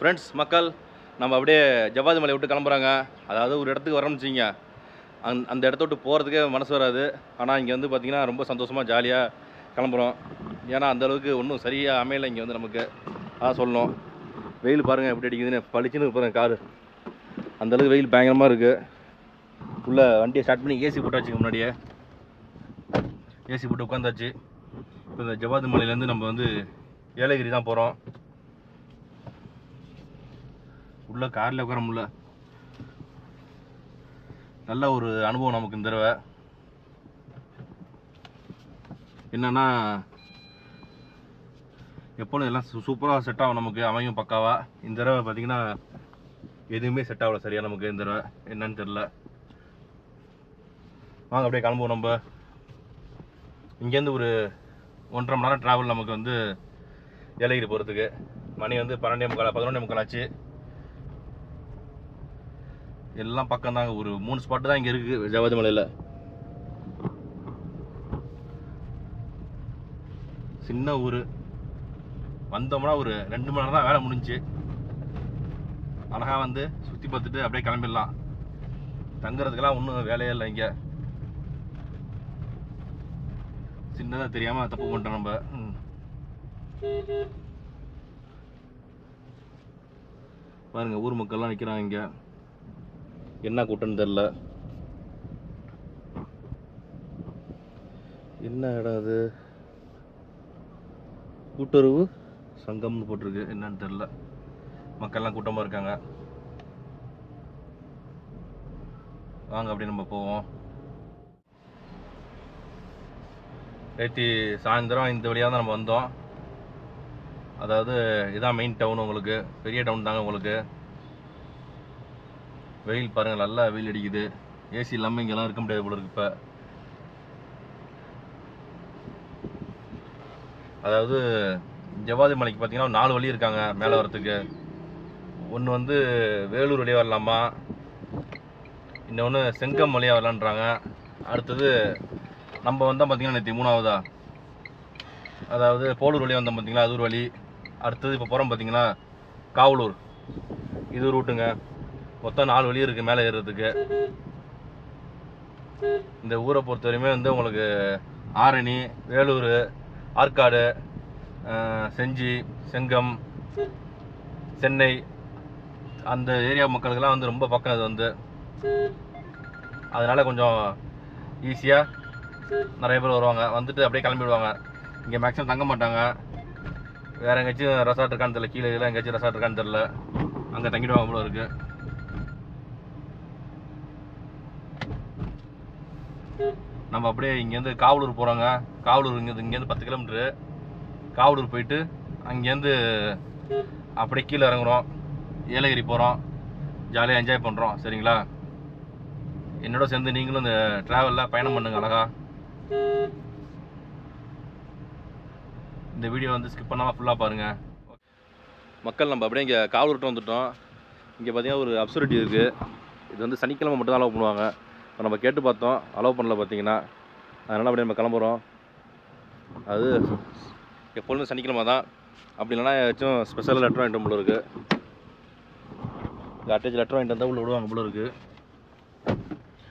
Friends மக்கள் நம்ம அப்படியே ஜவ்வாது மலை விட்டு கிளம்புறாங்க. அதாவது ஒரு இடத்துக்கு வரோம்னு வச்சுங்க அந் அந்த இடத்த விட்டு போகிறதுக்கே மனசு வராது. ஆனால் இங்கே வந்து பார்த்திங்கன்னா ரொம்ப சந்தோஷமாக ஜாலியாக கிளம்புறோம். ஏன்னா அந்தளவுக்கு ஒன்றும் சரியாக அமையலை இங்கே வந்து நமக்கு. அதான் சொல்லணும். வெயில் பாருங்கள் எப்படி அடிக்குதுன்னு. பளிச்சுன்னு பாருங்க காரு. அந்த அளவுக்கு வெயில் பயங்கரமாக இருக்குது உள்ளே வண்டியை ஸ்டார்ட் பண்ணி ஏசி போட்டாச்சுங்க முன்னாடியே. ஏசி போட்டு உட்காந்தாச்சு இப்போ இந்த ஜவாது மலையிலேருந்து நம்ம வந்து ஏலகிரி தான் போகிறோம் உள்ளே காரில் உட்கார முடில நல்ல ஒரு அனுபவம் நமக்கு இந்த தடவை. என்னென்னா எப்பொழுதும் எல்லாம் சூப்பராக செட் ஆகும் நமக்கு அமையும் பக்காவாக இந்த தடவை பார்த்தீங்கன்னா எதுவுமே செட் ஆகலை சரியாக நமக்கு இந்த தடவை. என்னன்னு தெரில வாங்க அப்படியே கிளம்புவோம் நம்ம. இங்கேருந்து ஒரு ஒன்றரை மணி நேரம் ட்ராவல் நமக்கு வந்து ஏலகிரி போகிறதுக்கு மணி வந்து பன்னெண்டே முக்கால் பதினொன்றே முக்கால் ஆச்சு. எல்லாம் பக்கம் தாங்க ஒரு மூணு ஸ்பாட்டு தான் இங்கே இருக்குது ஜவாதி மலையில். சின்ன ஊர். வந்தோம்னா ஒரு ரெண்டு மணி நேரம் தான் வேலை முடிஞ்சு. அழகாக வந்து சுற்றி பார்த்துட்டு அப்படியே கிளம்பிடலாம். தங்குறதுக்கெல்லாம் ஒன்றும் வேலையே இல்லை இங்கே. சின்னதாக தெரியாமல் தப்பு பண்ணிட்டோம் நம்ம. பாருங்கள் பாருங்க ஊர் மக்கள்லாம் நிற்கிறாங்க இங்கே. என்ன கூட்டம்னு தெரில என்ன இடம் அது? கூட்டுறவு சங்கம்னு போட்டிருக்கு. என்னன்னு தெரில மக்கள்லாம் கூட்டமாக இருக்காங்க. வாங்க அப்படி நம்ம போவோம். நேற்று சாயந்தரம் இந்த வழியாக தான் நம்ம வந்தோம். அதாவது இதான் மெயின் டவுன் உங்களுக்கு. பெரிய டவுன் தாங்க உங்களுக்கு. வெயில் பாருங்க நல்லா வெயில் அடிக்குது. ஏசி இல்லாமல் இங்கெல்லாம் இருக்க முடியாது போல இருக்கு இப்போ. அதாவது ஜவாதி மலைக்கு பார்த்தீங்கன்னா நாலு வழி இருக்காங்க மேலே வரத்துக்கு ஒன்று வந்து வேலூர் வழியாக வரலாமா? இன்னொன்று செங்கம் வழியாக வரலான்றாங்க. அடுத்தது நம்ம வந்தால் பார்த்தீங்கன்னா நேற்று மூணாவதா? அதாவது போலூர் வழியாக வந்தோம் பார்த்தீங்களா அது ஒரு வழி. அடுத்தது இப்போ போகிறோம் பார்த்தீங்கன்னா காவலூர். இது ரூட்டுங்க. மொத்தம் நாலு வழி இருக்குது மேலே ஏறுறதுக்கு. இந்த ஊரை பொறுத்த வரையுமே வந்து உங்களுக்கு ஆரணி வேலூர் ஆற்காடு செஞ்சி செங்கம் சென்னை அந்த ஏரியா மக்களுக்கெல்லாம் வந்து ரொம்ப பக்கம் அது வந்து. அதனால் கொஞ்சம் ஈஸியாக நிறைய பேர் வருவாங்க. வந்துட்டு அப்படியே கிளம்பிடுவாங்க. இங்கே மேக்ஸிமம் தங்க மாட்டாங்க. வேறு எங்கேயாச்சும் ரெசார்ட் இருக்கான்னு தெரியல. கீழே எங்கேயாச்சும் ரெசார்ட் இருக்கான்னு தெரியல. அங்கே தங்கிடுவாங்க போல இருக்குது நம்ம அப்படியே இங்கேருந்து காவலூர் போகிறோங்க காவலூர் இங்கேருந்து இங்கேருந்து பத்து கிலோமீட்ரு காவலூர் போயிட்டு அங்கேருந்து அப்படியே கீழே இறங்குறோம். ஏலகிரி போகிறோம் ஜாலியாக என்ஜாய் பண்ணுறோம் சரிங்களா? என்னோட சேர்ந்து நீங்களும் இந்த ட்ராவலில் பயணம் பண்ணுங்கள் அழகா. இந்த வீடியோ வந்து ஸ்கிப் பண்ணாமல் ஃபுல்லாக பாருங்கள் மக்கள் நம்ம அப்படியே இங்கே காவலூர்கிட்ட வந்துட்டோம். இங்கே பார்த்தீங்கன்னா ஒரு அப்சரிட்டி இருக்குது இது வந்து சனிக்கிழமை மட்டும் தான் அலோவ் பண்ணுவாங்க. இப்போ நம்ம கேட்டு பார்த்தோம். அலோவ் பண்ணல பார்த்தீங்கன்னா. அதனால் அப்படியே நம்ம கிளம்புறோம். அது எப்பொழுதும் சனிக்கிழமை தான். அப்படி இல்லைனா ஏதாச்சும் ஸ்பெஷல் லெட்டர் வாங்கிட்டு போல இருக்குது இந்த அட்டேஜ் லெட்டர் வாங்கிட்டு வந்தால் உள்ள விடுவாங்க போல இருக்குது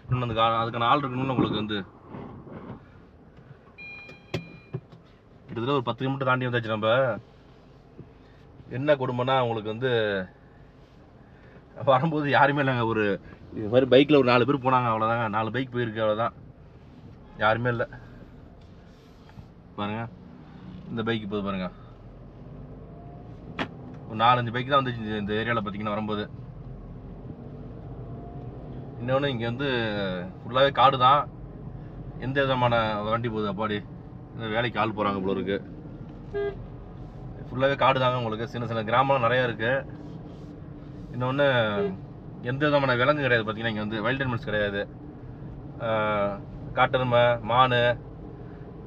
இன்னும் அந்த கா- அதுக்கான ஆள் இருக்கணும்னு உங்களுக்கு வந்து கிட்டத்தட்ட ஒரு பத்து கிலோமீட்டர் தாண்டி வந்தாச்சு நம்ம. என்ன குடும்பம்னா உங்களுக்கு வந்து வரும்போது யாருமே இல்லைங்க. ஒரு இது மாதிரி பைக்கில் ஒரு நாலு பேர் போனாங்க அவ்வளோதாங்க நாலு பைக் போயிருக்கு அவ்வளோதான் யாருமே இல்லை. பாருங்க. இந்த பைக்கு போகுது பாருங்க. ஒரு நாலஞ்சு பைக் தான் வந்துச்சு இந்த- ஏரியாவில் பார்த்தீங்கன்னா வரும்போது. இன்னொன்று இங்கே வந்து ஃபுல்லாகவே காடு தான். எந்த விதமான வண்டி போகுது அப்பாடி? இந்த வேலைக்கு ஆள் போகிறாங்க போல இருக்கு. ஃபுல்லாகவே காடு தாங்க உங்களுக்கு. சின்ன சின்ன கிராமம் நிறையா இருக்குது இன்னொன்று எந்த விதமான விலங்கு கிடையாது பார்த்தீங்கன்னா இங்கே வந்து வைல்ட் அனிமல்ஸ் கிடையாது. காட்டெருமை மான்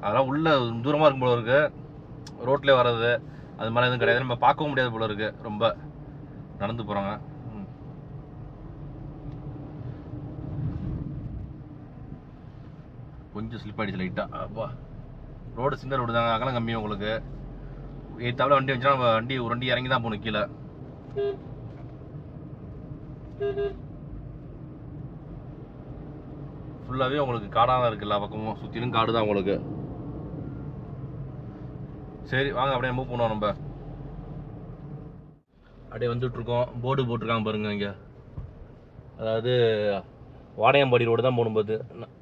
அதெல்லாம் உள்ள தூரமாக இருக்கும் போல இருக்குது ரோட்டில் வர்றது அது மாதிரி எதுவும் கிடையாது. நம்ம பார்க்கவும் முடியாது போல இருக்குது ரொம்ப நடந்து போகிறாங்க கொஞ்சம் ஸ்லிப் ஆகிடுச்சு லைட்டாக அப்பா. ரோடு சின்ன ரோடு தாங்க. அகலம் கம்மியாக உங்களுக்கு. எய்த்தாவில் வண்டி வந்துச்சுன்னா வண்டி ஒரு வண்டி இறங்கி தான் போகணும் கீழே. ஃபுல்லாகவே உங்களுக்கு காடாக தான் இருக்குது எல்லா பக்கமும். சுற்றிலும் காடு தான் உங்களுக்கு. சரி வாங்க அப்படியே மூவ் பண்ணுவோம் நம்ம. அப்படியே வந்துட்டுருக்கோம் போர்டு போட்டிருக்காங்க பாருங்க இங்கே. அதாவது வாணையம்பாடி ரோடு தான் போகணும் பார்த்து ந-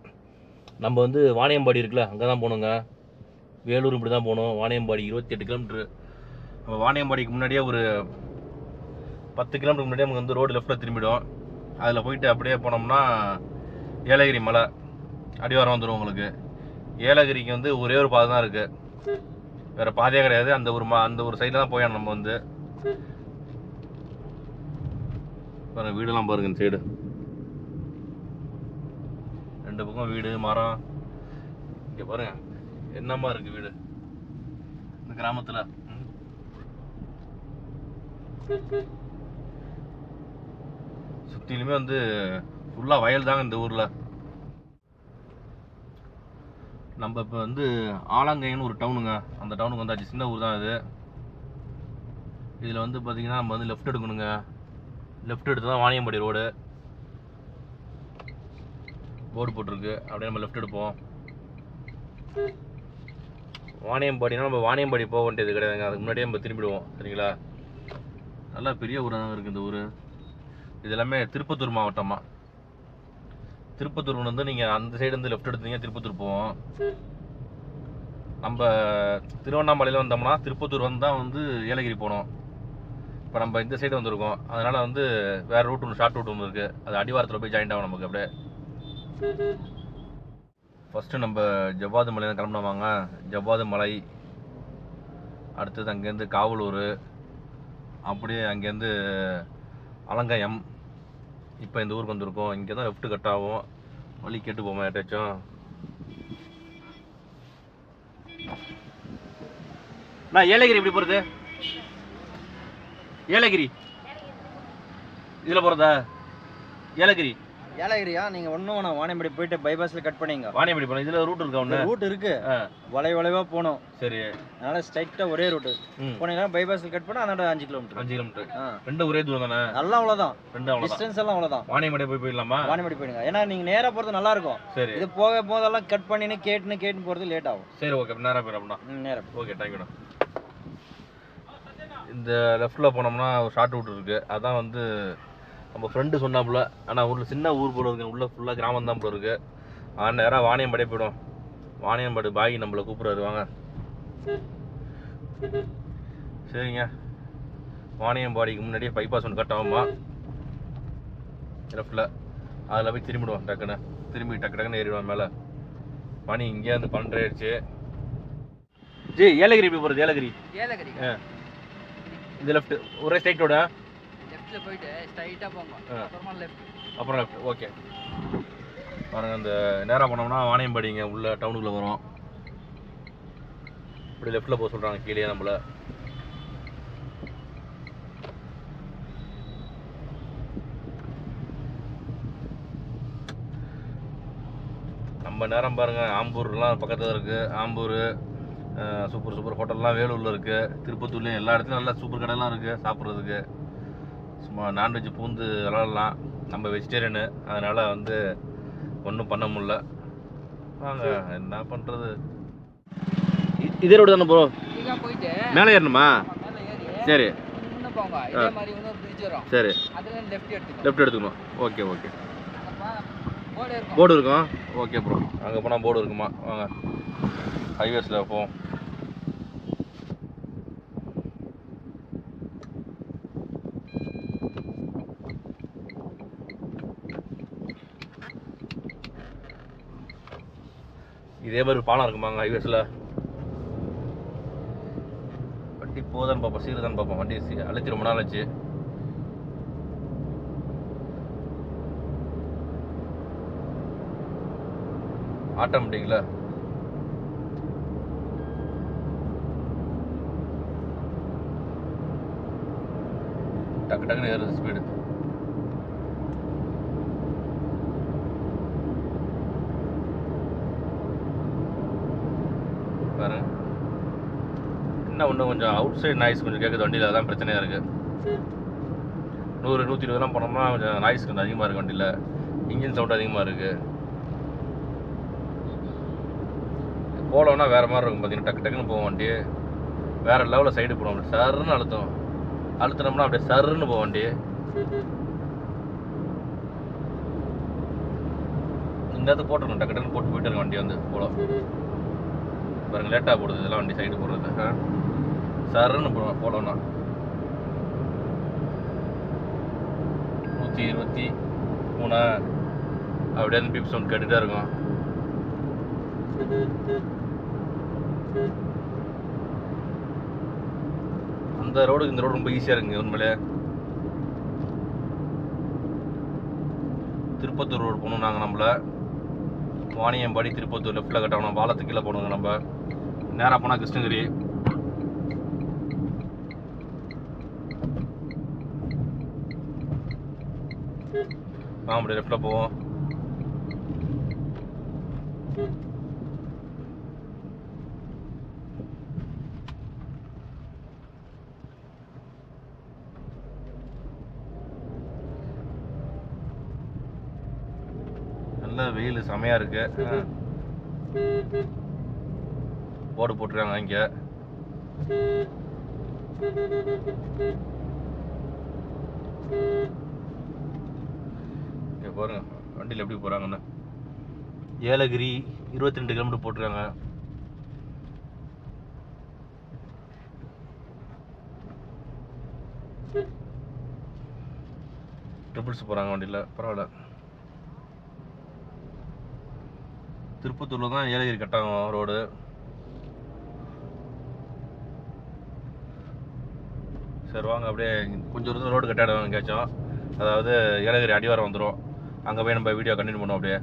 நம்ம வந்து வாணியம்பாடி இருக்குல்ல அங்கே தான் போகணுங்க. வேலூர் இப்படி தான் போகணும். வாணியம்பாடி இருபத்தி எட்டு கிலோமீட்ரு நம்ம வாணியம்பாடிக்கு முன்னாடியே ஒரு பத்து கிலோமீட்டர் முன்னாடியே நமக்கு வந்து ரோடு லெஃப்ட்டில் திரும்பிடும் அதில் போயிட்டு அப்படியே போனோம்னா ஏலகிரி மலை அடிவாரம் வந்துடும் உங்களுக்கு. ஏலகிரிக்கு வந்து ஒரே ஒரு பாதை தான் இருக்குது வேறு பாதையே கிடையாது. அந்த ஒரு மா அந்த ஒரு சைடில் தான் போயான் நம்ம வந்து. பாருங்கள் வீடெல்லாம் பாருங்க இந்த சைடு ரெண்டு பக்கம் வீடு மரம். இங்கே பாருங்க என்னமா இருக்குது வீடு? இந்த கிராமத்தில். சுற்றிலுமே வந்து ஃபுல்லாக வயல் தாங்க இந்த ஊரில். நம்ம இப்போ வந்து ஆலாங்கைன்னு ஒரு டவுனுங்க அந்த டவுனுக்கு வந்தாச்சு. சின்ன ஊர் தான் இது இதில் வந்து பார்த்தீங்கன்னா நம்ம வந்து லெஃப்ட் எடுக்கணுங்க. லெஃப்ட் எடுத்து தான் வாணியம்பாடி ரோடு போர்டு போட்டிருக்கு. அப்படியே நம்ம லெஃப்ட் எடுப்போம். வாணியம்பாடினா நம்ம வாணியம்பாடி போக வேண்டியது கிடையாதுங்க. அதுக்கு முன்னாடியே நம்ம திரும்பிடுவோம். சரிங்களா? நல்லா பெரிய ஊராக தான் இருக்குது இந்த ஊர். இது எல்லாமே திருப்பத்தூர் மாவட்டமா? திருப்பத்தூர் வந்து நீங்கள் அந்த சைடு வந்து லெஃப்ட் எடுத்தீங்க திருப்பத்தூர் போவோம். நம்ம திருவண்ணாமலையில் வந்தோம்னா திருப்பத்தூர் வந்து தான் வந்து ஏலகிரி போனோம். இப்போ நம்ம இந்த சைடு வந்திருக்கோம். அதனால் வந்து வேறு ரூட் ஒன்று ஷார்ட் ரூட் ஒன்று இருக்குது அது அடிவாரத்தில் போய் ஜாயின் ஆகும் நமக்கு அப்படியே. ஃபஸ்ட்டு நம்ம ஜவ்வாது மலை கிளம்பினோமாங்க ஜவ்வாது மலை. அடுத்தது அங்கேருந்து காவலூர். அப்படியே அங்கேருந்து அலங்காயம். இப்போ இந்த ஊருக்கு வந்திருக்கோம். இங்கே தான் லெஃப்ட் கட் ஆகும். வழி கேட்டு போமா ஏட்டாச்சும் நான் ஏலகிரி எப்படி போகிறது ஏலகிரி. இதில் போகிறதா ஏலகிரி. ஏலகிரியா நீங்க ஒண்ணும் வேணாம் வாணியம்படி போயிட்டு பைபாஸ்ல கட் பண்ணீங்க. வாணியம்படி போகணும் இதில் ரூட் இருக்கா ஒன்று ரூட் இருக்கு. வளை வளைவா போகணும் சரி. அதனால ஸ்ட்ரைட்டா ஒரே ரூட் போனீங்கன்னா பைபாஸ்ல கட் பண்ணா அதோட அஞ்சு கிலோமீட்டர் அஞ்சு கிலோமீட்டர் ரெண்டு ஒரே தூரம் தானே? நல்லா அவ்வளவுதான். ரெண்டு அவ்வளோதான் டிஸ்டன்ஸ் எல்லாம் அவ்வளவுதான். வாணியமடை போய் போயிடலாமா? வாணியம்படி போயிடுங்க. ஏன்னா நீங்க நேரா போறது நல்லா இருக்கும். சரி. இது போக போதெல்லாம் கட் பண்ணின்னு கேட்டுன்னு கேட்டுன்னு போறது லேட் ஆகும். சரி ஓகே நேராக போயிடும் அப்படின்னா. ம், நேரா ஓகே தேங்க்யூண்ணா இந்த லெஃப்டில் போனோம்னா ஒரு ஷார்ட் ரூட் இருக்குது அதான் வந்து நம்ம ஃப்ரெண்டு சொன்னாப்புல ஆனால் ஊரில் சின்ன ஊர் போல இருக்கு. உள்ள ஃபுல்லாக கிராமம் தான் போல இருக்கு. ஆனால் நேராக வாணியம்பாடியே போயிடும் வாணியம்பாடி பாய் நம்மளை கூப்பிட்றாரு. வாங்க. சரிங்க. வாணியம்பாடிக்கு முன்னாடியே பைபாஸ் ஒன்று கட் ஆகுமா? லெஃப்டில் அதில் போய் திரும்பிடுவோம் டக்குன்னு. திரும்பி டக்கு டக்குன்னு ஏறிடுவோம் மேலே. மணி இங்கே வந்து பன்னெண்டு ஆயிடுச்சு. ஜி ஏலகிரி எப்படி போகிறது ஏலகிரி. ஏலகிரி ஆ. இந்த லெஃப்ட் ஒரே ஸ்ட்ரைட்டோட லெஃப்ட்ல போயிட்டு ஸ்ட்ரைட்டா போங்க. அப்புறமா லெஃப்ட் அப்புறம் லெஃப்ட் ஓகே பாருங்க அந்த நேராக போனோம்னா வாணியம்பாடிங்க உள்ள டவுனுக்குள்ளே வரும். இப்படி லெஃப்ட்டில் போக சொல்கிறாங்க கீழே நம்மள. நம்ம நேரம் பாருங்க ஆம்பூர்லாம் பக்கத்தில் இருக்குது ஆம்பூர் சூப்பர் சூப்பர் ஹோட்டல்லாம் வேலூரில் இருக்குது திருப்பத்தூர்லேயும் எல்லா இடத்துலையும் நல்லா சூப்பர் கடைலாம் இருக்குது சாப்பிட்றதுக்கு. நான்வெஜ் பூந்து விளாடலாம். நம்ம வெஜிடேரியனு அதனால் வந்து ஒன்றும் பண்ண முடியல. வாங்க என்ன பண்ணுறது இதே ரோடு தானே ப்ரோ மேலே ஏறணுமா? சரி. சரி. லெஃப்ட் எடுத்துக்கோ. லெஃப்ட் எடுத்துக்கணும். ஓகே ஓகே போர்டு இருக்கும். போர்டு இருக்கும்? ஓகே ப்ரோ அங்கே போனால் போர்டு இருக்குமா? வாங்க. ஹைவேஸில் போவோம் இதே மாதிரி பாலம் இருக்குமாங்க ஹைவேஸில் வண்டி போதான்னு பார்ப்போம் சீருதான் பார்ப்போம் வண்டி சீ அழைச்சி ரொம்ப நாள் ஆச்சு. ஆட்டோமேட்டிக்கில் டக்கு டக்குன்னு ஏறுது ஸ்பீடு பாருங்க என்ன ஒன்று கொஞ்சம் அவுட் சைட் நாய்ஸ் கொஞ்சம் கேட்குது வண்டியில். அதான் பிரச்சனையாக இருக்குது நூறு நூற்றி இருபதுலாம் போனோம்னா கொஞ்சம் நாய்ஸ் கொஞ்சம் அதிகமாக இருக்குது வண்டியில். இன்ஜின் சவுண்ட் அதிகமாக இருக்குது போலோன்னா வேறு மாதிரி இருக்கும் பார்த்தீங்கன்னா டக்கு டக்குன்னு போவோம் வண்டி வேறு லெவலில் சைடு போடும் அப்படி சருன்னு அழுத்தம். அழுத்தினோம்னா அப்படியே சருன்னு போவோம் வண்டி இந்த இடத்துக்கு போட்டுருக்கோம் டக்கு டக்குன்னு போட்டு போயிட்டு இருக்க வண்டி வந்து போல பாருங்க லேட்டாக போடுது இதெல்லாம் வண்டி சைடு போடுறது. சருன்னு போடுவோம் போலோன்னா நூற்றி இருபத்தி மூணு. அப்படியே அந்த பீப் சவுண்ட் கேட்டுகிட்டே இருக்கும். அந்த ரோடுக்கு இந்த ரோடு ரொம்ப ஈஸியாக இருக்குங்க உண்மையிலே. திருப்பத்தூர் ரோடு போகணும் நாங்கள் நம்மள. வாணியம்பாடி திருப்பத்தூர் லெஃப்ட்டில் கட்டணும் பாலத்து கீழே போகணுங்க நம்ம. நேராக போனால் கிருஷ்ணகிரி. ஆ அப்படி லெஃப்ட்டில் போவோம் நல்ல வெயில் செமையா இருக்கு. போர்டு போட்டுருக்காங்க இங்க. பாருங்க வண்டியில் எப்படி போறாங்கன்னு. ஏலகிரி இருபத்தி ரெண்டு கிலோமீட்டர் போட்டிருக்காங்க. ட்ரிபிள்ஸ் போறாங்க வண்டியில் பரவாயில்ல. திருப்பத்தூர்ல தான் ஏலகிரி கட்டாகும் ரோடு. சரி வாங்க அப்படியே கொஞ்சம் தூரம் ரோடு கட்டாடும் எங்கேயாச்சும். அதாவது ஏலகிரி அடிவாரம் வந்துடும் அங்கே போய் நம்ம வீடியோ கண்டினியூ பண்ணுவோம் அப்படியே.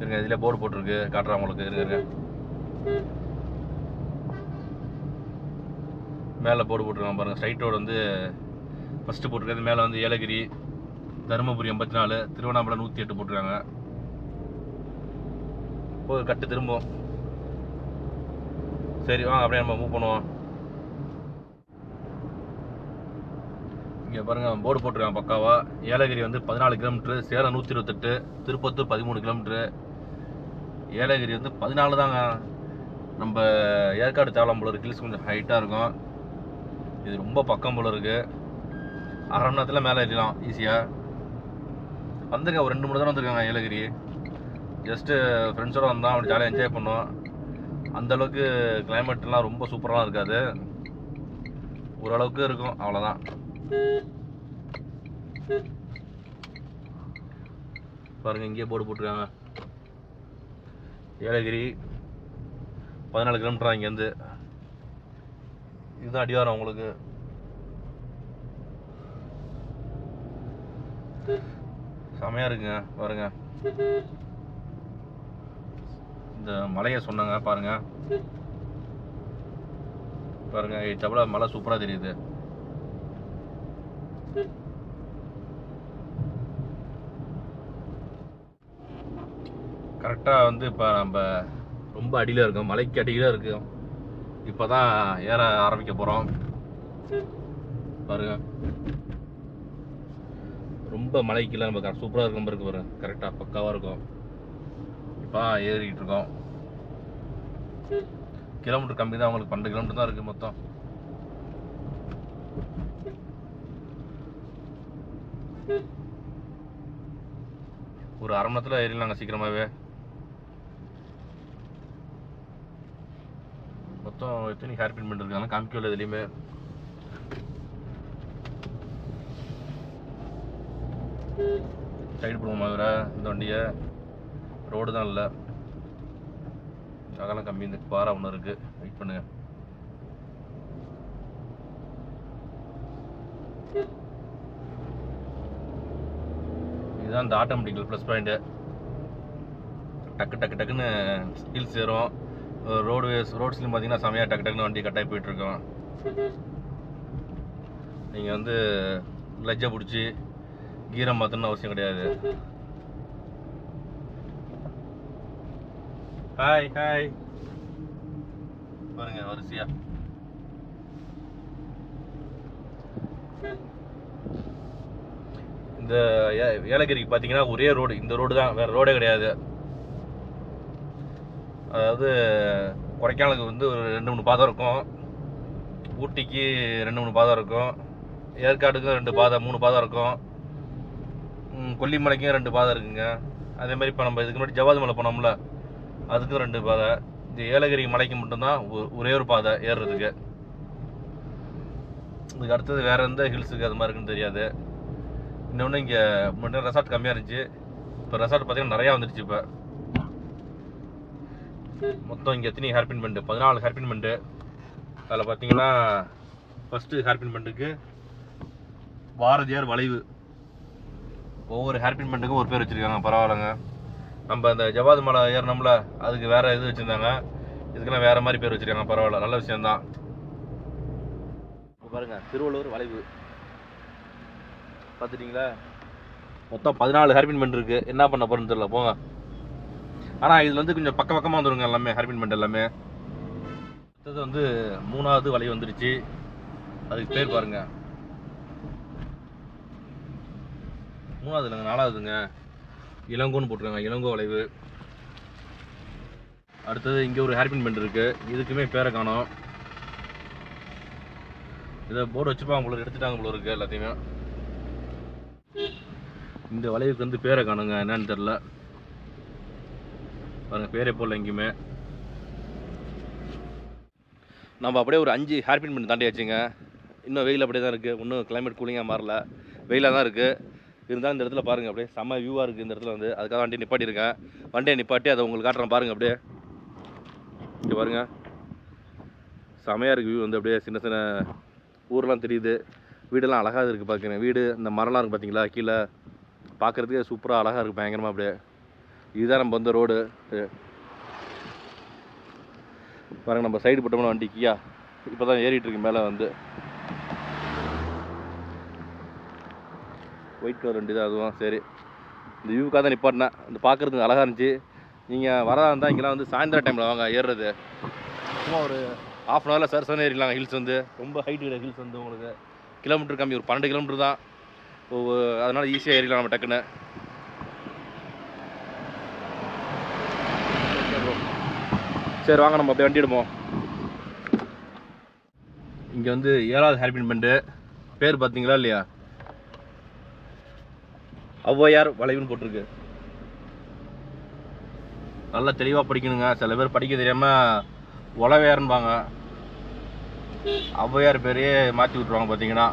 இருங்க இதில் போர்டு போட்டிருக்கு. காட்டுறேன் உங்களுக்கு. இருங்க இருங்க. மேலே போர்டு போட்டிருக்காங்க பாருங்கள் ஸ்ட்ரைட் ரோடு வந்து ஃபஸ்ட்டு போட்டிருக்கிறது. மேலே வந்து ஏலகிரி தருமபுரி எண்பத்தி நாலு திருவண்ணாமலை நூற்றி எட்டு போட்டிருக்காங்க. போய் கட்டு திரும்பும் சரி வாங்க அப்படியே நம்ம மூவ் பண்ணுவோம். இங்கே பாருங்கள் போர்டு போட்டிருக்கான் பக்காவா. ஏலகிரி வந்து பதினாலு கிலோமீட்ரு சேலம் நூற்றி இருபத்தெட்டு திருப்பத்தூர் பதிமூணு கிலோமீட்ரு ஏலகிரி வந்து பதினாலு தாங்க. நம்ம ஏற்காடு தேவலாம் போல இருக்கு. ஹில்ஸ் கொஞ்சம் ஹைட்டாக இருக்கும். இது ரொம்ப பக்கம் போல இருக்குது அரை மணி நேரத்தில் மேலே ஏறிடலாம் ஈஸியாக வந்திருக்கேன் ஒரு ரெண்டு மூணு தடவை வந்திருக்காங்க ஏலகிரி. ஜஸ்ட்டு ஃப்ரெண்ட்ஸோட வந்தோம் அப்படி ஜாலியாக என்ஜாய் பண்ணோம் அந்த அளவுக்கு கிளைமேட்லாம் ரொம்ப சூப்பராக இருக்காது. ஓரளவுக்கு இருக்கும் அவ்வளோதான் பாருங்க இங்கேயே போர்டு போட்டிருக்காங்க. ஏலகிரி பதினாலு கிலோமீட்டர் இங்கேருந்து இதுதான் அடிவாரம் உங்களுக்கு. செமையாக இருக்குங்க பாருங்க. இந்த மலையை சொன்னாங்க பாருங்க. பாருங்க தவிர மலை சூப்பராக தெரியுது. கரெக்டாக வந்து இப்போ நம்ம ரொம்ப அடியில் இருக்கோம் மலைக்கு அடியில் இருக்கோம். இப்போ தான் ஏற ஆரம்பிக்க போகிறோம் பாருங்க. ரொம்ப மலைக்குலாம் நம்ம சூப்பராக இருக்கும் இருக்கு பாருங்க. கரெக்டாக பக்காவாக இருக்கும். இப்போ ஏறிக்கிட்டு இருக்கோம். கிலோமீட்டர் கம்மி தான் உங்களுக்கு பன்னெண்டு கிலோமீட்டர் தான் இருக்குது மொத்தம். ஒரு அரை மணி நேரத்தில் ஏறிடலாங்க சீக்கிரமாகவே மொத்தம் எத்தனை ஹேர் பின் பண்ணிருக்காங்க காமிக்கல எதுலேயுமே. சைடு போடுவோம் வேற இந்த வண்டியை. ரோடு தான் இல்லை. அகலம் கம்மி இந்த பாறை ஒன்று இருக்கு. வெயிட் பண்ணுங்க. இதுதான் இந்த ஆட்டோமேட்டிக்கல் ப்ளஸ் பாயிண்ட்டு டக்கு டக்கு டக்குன்னு ஹில்ஸ் ஏறும் ரோடு ரோட்ஸ்லையும் பார்த்தீங்கன்னா செமையாக டக்கு டக்குன்னு வண்டி கட்டாயி போயிட்டுருக்கோம் நீங்கள் வந்து லஜ்ஜை பிடிச்சி கீரை மாற்றணும்னு அவசியம் கிடையாது. ஹாய் ஹாய் பாருங்க வரிசையா இந்த ஏ- ஏலகிரிக்கு பார்த்தீங்கன்னா ஒரே ரோடு இந்த ரோடு தான். வேறு ரோடே கிடையாது. அதாவது கொடைக்கானலுக்கு வந்து ஒரு ரெண்டு மூணு பாதம் இருக்கும். ஊட்டிக்கு ரெண்டு மூணு பாதம் இருக்கும். ஏற்காடுக்கும் ரெண்டு பாதை மூணு பாதம் இருக்கும். கொல்லிமலைக்கும் ரெண்டு பாதை இருக்குங்க. அதே மாதிரி இப்போ நம்ம இதுக்கு முன்னாடி ஜவாது மலை போனோம்ல. அதுக்கும் ரெண்டு பாதை. இந்த ஏலகிரி மலைக்கு மட்டும்தான் ஒ- ஒரே ஒரு பாதை ஏறுறதுக்கு. இதுக்கு அடுத்தது வேற எந்த ஹில்ஸுக்கு அது மாதிரி இருக்குன்னு தெரியாது. இன்னொன்று இங்கே முன்னாடி ரெசார்ட் கம்மியாக இருந்துச்சு. இப்போ ரெசார்ட் பார்த்தீங்கன்னா நிறையா வந்துடுச்சு இப்போ. மொத்தம் இங்கே எத்தனை ஹேர்பின் பெண்டு பதினாலு ஹேர்பின் பண்டு அதில் பார்த்தீங்கன்னா ஃபஸ்ட்டு ஹேர்பின் பண்டுக்கு பாரதியார் வளைவு. ஒவ்வொரு ஹேர்பின் பண்டுக்கும் ஒரு பேர் வச்சுருக்காங்க. பரவாயில்லைங்க. நம்ம அந்த ஜவாது மலை ஏறினோம்ல அதுக்கு வேற இது வச்சுருந்தாங்க. இதுக்கெல்லாம் வேற மாதிரி பேர் வச்சுருக்காங்க பரவாயில்ல நல்ல விஷயம்தான். இப்போ பாருங்க திருவள்ளூர் வளைவு. பார்த்துட்டீங்களா? மொத்தம் பதினாலு ஹேர்பின் பெண்ட் இருக்கு. என்ன பண்ண போறேன்னு தெரியல போங்க. ஆனால் இதில் வந்து கொஞ்சம் பக்க பக்கமாக வந்துருங்க எல்லாமே ஹேர்பின் பெண்ட் எல்லாமே. அடுத்தது வந்து மூணாவது வளைவு வந்துருச்சு. அதுக்கு பேர் பாருங்க. மூணாவது இல்லைங்க நாலாவதுங்க. இளங்கோன்னு போட்டிருக்காங்க இளங்கோ வளைவு. அடுத்தது இங்கே ஒரு ஹேர்பின் பெண்ட் இருக்குது இதுக்குமே பேரை காணும். இதை போர்டு வச்சுப்பாங்க போல எடுத்துட்டாங்க போல இருக்கு எல்லாத்தையுமே. இந்த வளைவுக்கு வந்து பேரை காணுங்க என்னன்னு தெரில பாருங்க பேரே போடல எங்கேயுமே. நம்ம அப்படியே ஒரு அஞ்சு ஹேர்பின் பெண்ட் தாண்டியாச்சுங்க. இன்னும் வெயில் அப்படியே தான் இருக்குது இன்னும் கிளைமேட் கூலிங்காக மாறல. வெயிலாக தான் இருக்குது இருந்தாலும் இந்த இடத்துல பாருங்கள் அப்படியே. செம்ம வியூவாக இருக்குது இந்த இடத்துல வந்து. அதுக்காக வண்டி நிப்பாட்டியிருக்கேன். வண்டியை நிப்பாட்டி அதை உங்களுக்கு காட்டுறேன் பாருங்கள் அப்படியே. இங்கே பாருங்கள் செமையாக இருக்குது வியூ வந்து அப்படியே. சின்ன சின்ன ஊரெலாம் தெரியுது. வீடெல்லாம் அழகாக இருக்குது பார்க்குறேன் வீடு இந்த மரம்லாம் இருக்குது பார்த்தீங்களா கீழே பார்க்குறதுக்கே சூப்பராக அழகாக இருக்குது பயங்கரமாக அப்படியே. இதுதான் நம்ம வந்த ரோடு பாருங்கள் நம்ம சைடு போட்டோம்னா வண்டி கியா இப்போ தான் ஏறிட்டு இருக்கு மேலே வந்து. ஒயிட் கலர் வண்டி தான் அதுவும் சரி. இந்த வியூக்காக தான் நிப்பாட்டினேன். இந்த பார்க்குறதுக்கு அழகாக இருந்துச்சு. நீங்கள் வரதா இருந்தால் இங்கெல்லாம் வந்து சாயந்தரம் டைமில் வாங்க ஏறுறது. சும்மா ஒரு ஆஃப் அன் ஹவரில் சார் சார் ஏறிடலாம் ஹில்ஸ் வந்து. ரொம்ப ஹைட் கிடையாது ஹில்ஸ் வந்து உங்களுக்கு. கிலோமீட்டர் கம்மி ஒரு பன்னெண்டு கிலோமீட்டர் தான். ஓ அதனால் ஈஸியாக ஏறிடலாம் நம்ம டக்குன்னு. சரி வாங்க நம்ம அப்படியே வண்டி எடுப்போம். இங்கே வந்து ஏழாவது ஹேர்பின் பெண்டு பேர் பார்த்தீங்களா இல்லையா? ஔவையார் வளைவுன்னு போட்டிருக்கு. நல்லா தெளிவாக படிக்கணுங்க. சில பேர் படிக்க தெரியாமல் உளவையார்ன்பாங்க ஔவையார் பேரையே மாற்றி விட்ருவாங்க பார்த்தீங்கன்னா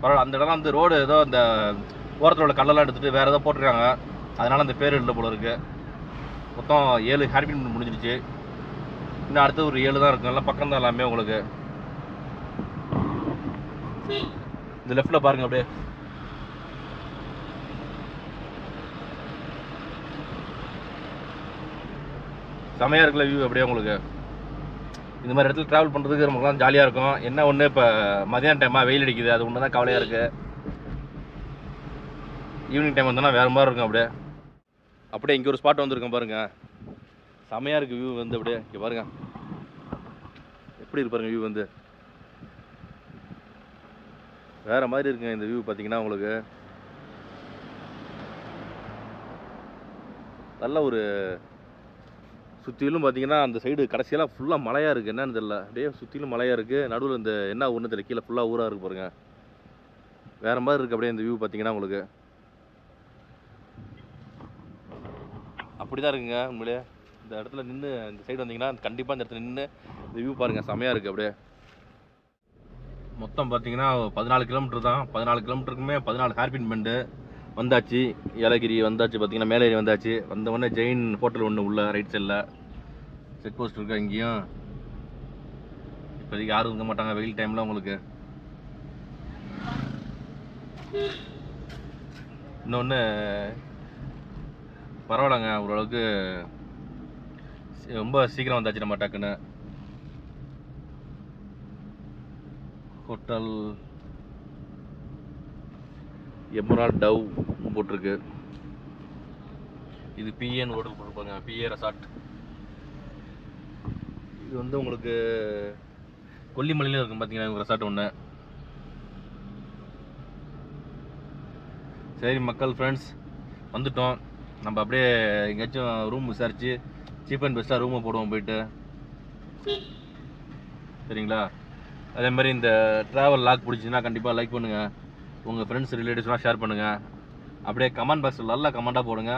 பரவாயில்ல அந்த இடம் அந்த ரோடு ஏதோ அந்த ஓரத்தில் உள்ள கல்லெல்லாம் எடுத்துகிட்டு வேறு ஏதோ போட்டிருக்காங்க. அதனால் அந்த பேர் இல்லை போல இருக்கு. மொத்தம் ஏழு ஹேர்பின் முடிஞ்சிருச்சு. இன்னும் அடுத்து ஒரு ஏழு தான் இருக்கும் நல்லா பக்கம் தான் எல்லாமே உங்களுக்கு. இந்த லெஃப்டில் பாருங்கள் அப்படியே. செமையாக இருக்குல்ல வியூ அப்படியே உங்களுக்கு. இந்த மாதிரி இடத்துல ட்ராவல் பண்ணுறதுக்கு நமக்குலாம் ஜாலியாக இருக்கும். என்ன ஒன்று இப்போ மதியான டைமாக வெயில் அடிக்குது அது ஒன்று தான் கவலையாக இருக்குது ஈவினிங் டைம் வந்தோன்னா வேறு மாதிரி இருக்கும் அப்படியே. அப்படியே இங்கே ஒரு ஸ்பாட் வந்திருக்கோம் பாருங்கள் செமையாக இருக்குது வியூ வந்து அப்படியே. இங்கே பாருங்கள் எப்படி இருப்பாருங்க வியூ வந்து. வேறு மாதிரி இருக்குங்க இந்த வியூ பார்த்தீங்கன்னா உங்களுக்கு. நல்ல ஒரு சுற்றிலும் பார்த்தீங்கன்னா அந்த சைடு கடைசியெல்லாம் ஃபுல்லாக மலையாக இருக்குது என்னன்னு தெரியல. அப்படியே சுற்றிலும் மலையாக இருக்குது நடுவில் இந்த என்ன ஊர்னு தெரியல. கீழே ஃபுல்லாக ஊராக இருக்குது பாருங்கள் வேறு மாதிரி இருக்குது அப்படியே இந்த வியூ பார்த்தீங்கன்னா உங்களுக்கு. அப்படி தான் இருக்குங்க உண்மையிலே. இந்த இடத்துல நின்று இந்த சைடு வந்தீங்கன்னா கண்டிப்பாக இந்த இடத்துல நின்று இந்த வியூ பாருங்கள் செமையாக இருக்குது அப்படியே. மொத்தம் பார்த்தீங்கன்னா பதினாலு கிலோமீட்டர் தான். பதினாலு கிலோமீட்டருக்குமே பதினாலு ஹேர்பின் பெண்டு வந்தாச்சு ஏலகிரி வந்தாச்சு பார்த்தீங்கன்னா மேலேரி வந்தாச்சு. வந்த உடனே ஜெயின் ஹோட்டல் ஒன்று உள்ள ரைட் சைடில் செக் போஸ்ட் இருக்கா இங்கேயும்? இப்போதைக்கு யாரும் இருக்க மாட்டாங்க வெயில் டைமில் உங்களுக்கு. இன்னொன்று பரவாயில்லங்க ஓரளவுக்கு ரொம்ப சீக்கிரம் வந்தாச்சு நம்ம டக்குன்னு. ஹோட்டல் எமரால் டவ் போட்டிருக்கு. இது பிஏன்னு ஹோட்டல் போட்டிருப்பாங்க பிஏ ரெசார்ட் இது வந்து உங்களுக்கு கொல்லிமலையில் இருக்கும் பார்த்தீங்கன்னா ரெசார்ட் ஒன்று சரி மக்கள் ஃப்ரெண்ட்ஸ் வந்துட்டோம். நம்ம அப்படியே எங்கேயாச்சும் ரூம் விசாரிச்சு சீப் அண்ட் பெஸ்ட்டாக ரூமை போடுவோம் போயிட்டு. சரிங்களா? அதே மாதிரி இந்த ட்ராவல் லாக் பிடிச்சின்னா கண்டிப்பாக லைக் பண்ணுங்கள் உங்கள் ஃப்ரெண்ட்ஸ் ரிலேட்டிவ்ஸ்லாம் ஷேர் பண்ணுங்கள் அப்படியே கமெண்ட் பாக்ஸில் நல்லா கமெண்ட்டாக போடுங்க.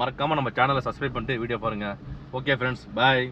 மறக்காமல் நம்ம சேனலை சப்ஸ்கிரைப் பண்ணிட்டு வீடியோ பாருங்கள் ஓகே ஃப்ரெண்ட்ஸ் பாய்